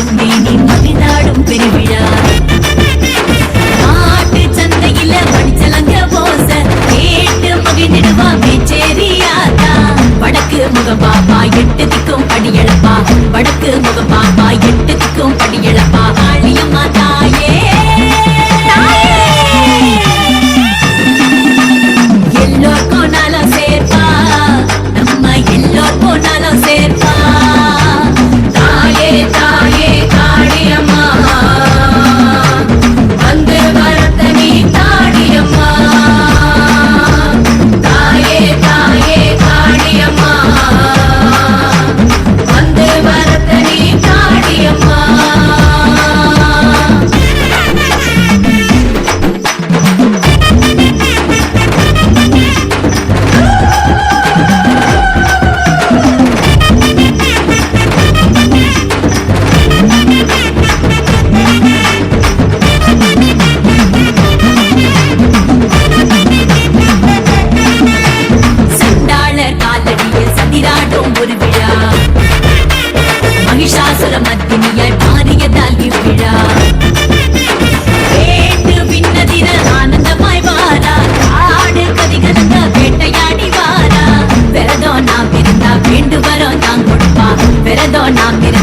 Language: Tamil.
கொண்டேனே மதிநாடும் பெருவிழா. மாட்டு சந்தையில படிச்சலங்க போச கேட்டு மகிழ்ந்திடுவா மேச்சேரியாதா வடக்கு முகப்பாப்பா எட்டு திக்கும் படியளப்பா வடக்கு முகப்பாப்பா எட்டு திக்கும் படியளப்பா விரதம் நாம் விர